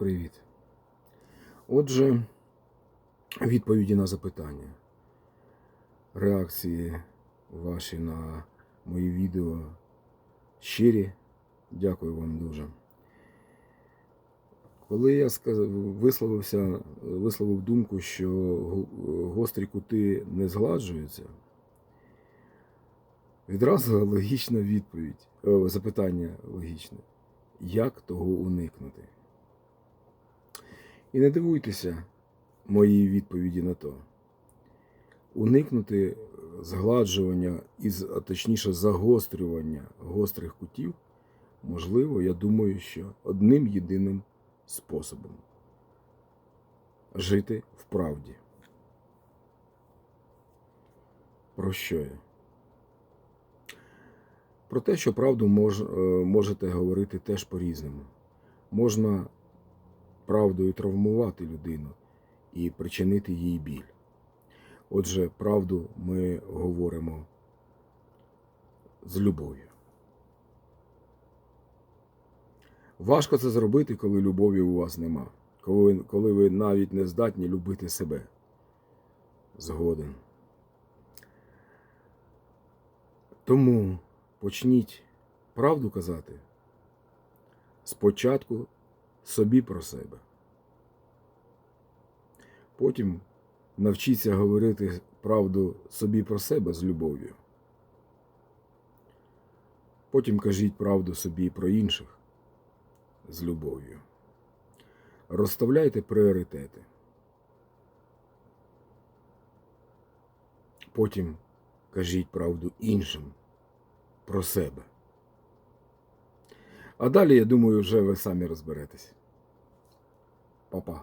Привіт. Отже, відповіді на запитання. Реакції ваші на мої відео щирі. Дякую вам дуже. Коли я висловився, висловив думку, що гострі кути не згладжуються, відразу логічна відповідь, запитання логічне. Як того уникнути? І не дивуйтеся моїй відповіді на то. Уникнути згладжування із, а точніше загострювання гострих кутів можливо, я думаю, що одним єдиним способом жити в правді. Про що я? Про те, що правду мож, е, можете говорити теж по-різному. Можна правдою травмувати людину і причинити їй біль. Отже, правду ми говоримо з любов'ю. Важко це зробити, коли любові у вас нема, коли, коли ви навіть не здатні любити себе. Згоден. Тому почніть правду казати спочатку собі про себе. Потім навчіться говорити правду собі про себе з любов'ю. Потім кажіть правду собі про інших з любов'ю. Розставляйте пріоритети. Потім кажіть правду іншим про себе. А далі, я думаю, вже ви самі розберетесь. Па-па.